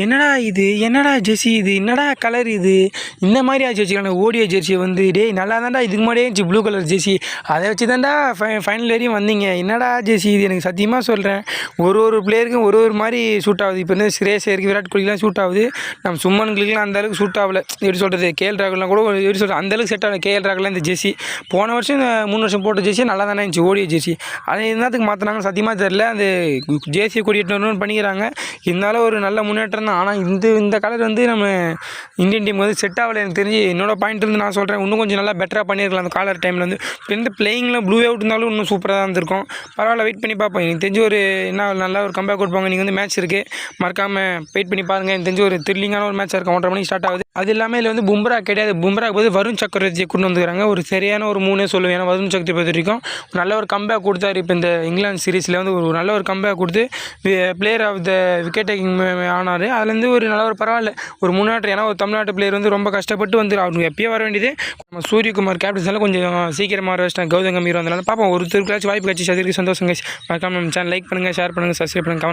என்னடா இது? என்னடா ஜெர்சி இது? என்னடா கலர் இது? இந்த மாதிரி ஆச்சு வச்சுக்கலாம் ஓடியோ ஜெர்சி வந்து டேய் நல்லா தான்டா இதுக்கு முன்னாடியே இருந்துச்சு ப்ளூ கலர் ஜெர்சி. அதை வச்சு தான்டா ஃபை ஃபைனல் வரையும் வந்தீங்க. என்னடா ஜெர்சி இது? எனக்கு சத்தியமாக சொல்கிறேன் ஒரு ஒரு பிளேயருக்கும் ஒரு ஒரு மாதிரி சூட் ஆகுது. இப்போ வந்து ஸ்ரேஸ் இருக்குது விராட் கோலிக்கெலாம் சூட் ஆகுது. நம்ம சும்மனுங்களுக்குலாம் அந்த அளவுக்கு சூட் ஆகல. எப்படி சொல்கிறது கேஎல் ராகுலாம் கூட எப்படி சொல்கிறது அந்தளவுக்கு செட் ஆகல. கேஎல் ராகுலாம் இந்த ஜெர்சி. போன வருஷம் இந்த மூணு வருஷம் போட்ட ஜெர்சி நல்லா தானே இருந்துச்சு ஓடியோ ஜெர்சி. அதை என்னத்துக்கு மாற்றினாங்க சத்தியமாக தெரில அந்த ஜெர்சி கொடியேற்றணும்னு பண்ணிக்கிறாங்க. இருந்தாலும் ஒரு நல்ல முன்னேற்றம் தான் ஆனால் இந்த இந்த கலர் வந்து நம்ம இந்தியன் டீம் வந்து செட் ஆகலை எனக்கு தெரிஞ்சு. என்னோடய பாயிண்ட் இருந்து நான் சொல்கிறேன் இன்னும் கொஞ்சம் நல்லா பெட்டராக பண்ணியிருக்கலாம் அந்த காலர் டைமில் வந்து இப்போ இந்த பிளேயிங்கில் ப்ளூ அவுட் இருந்தாலும் இன்னும் சூப்பராக தான் இருந்திருக்கும். பரவாயில்ல வெயிட் பண்ணி பார்ப்போம். எனக்கு தெரிஞ்சு ஒரு என்ன நல்ல ஒரு கம்பேக் கொடுப்பாங்க. நீங்கள் வந்து மேட்ச் இருக்குது மறக்காமல் வெயிட் பண்ணி பாருங்கள் எனக்கு தெரிஞ்சு ஒரு த்ரில்லிங்கான ஒரு மேட்சாக இருக்கும். ஒன்றரை மணிக்கு ஸ்டார்ட் ஆகுது. அது இல்லாமல் இதில் வந்து பும்ரா கிடையாது. பும்ராக்கு போது வருண் சக்கரவர்த்தியை கொண்டு வந்துக்கிறாங்க. ஒரு சரியான ஒரு மூணே சொல்லுவேன். ஏன்னா வருண் சக்கரவர்த்தி பொறுத்த வரைக்கும் ஒரு நல்ல ஒரு கம்பேக் கொடுத்தாரு இப்போ இந்த இங்கிலாந்து சீரீஸில் வந்து ஒரு நல்ல ஒரு கம்பேக் கொடுத்து player of the wicket taking ஆனார். அதுலேருந்து ஒரு நல்ல ஒரு பரவாயில்ல. ஒரு முன்னாட்டு ஏன்னா ஒரு தமிழ்நாட்டு பிளேயர் வந்து ரொம்ப கஷ்டப்பட்டு வந்து அவனுக்கு எப்பயோ வர வேண்டியது. நம்ம சூரியகுமார் கேப்டன்ஸ்னால கொஞ்சம் சீக்கிரமாக வர வச்சிட்டாங்க கௌதம் கம்பீர் வந்தனால பார்ப்போம் ஒருத்தருக்காச்சும் வாய்ப்பு கட்சி சதிருக்கு சந்தோஷம் மறக்காம நம்ம சேனல் லைக் பண்ணுங்கள் ஷேர் பண்ணுங்கள் சப்ஸ்கிரைப் பண்ணுங்கள் கமெண்ட்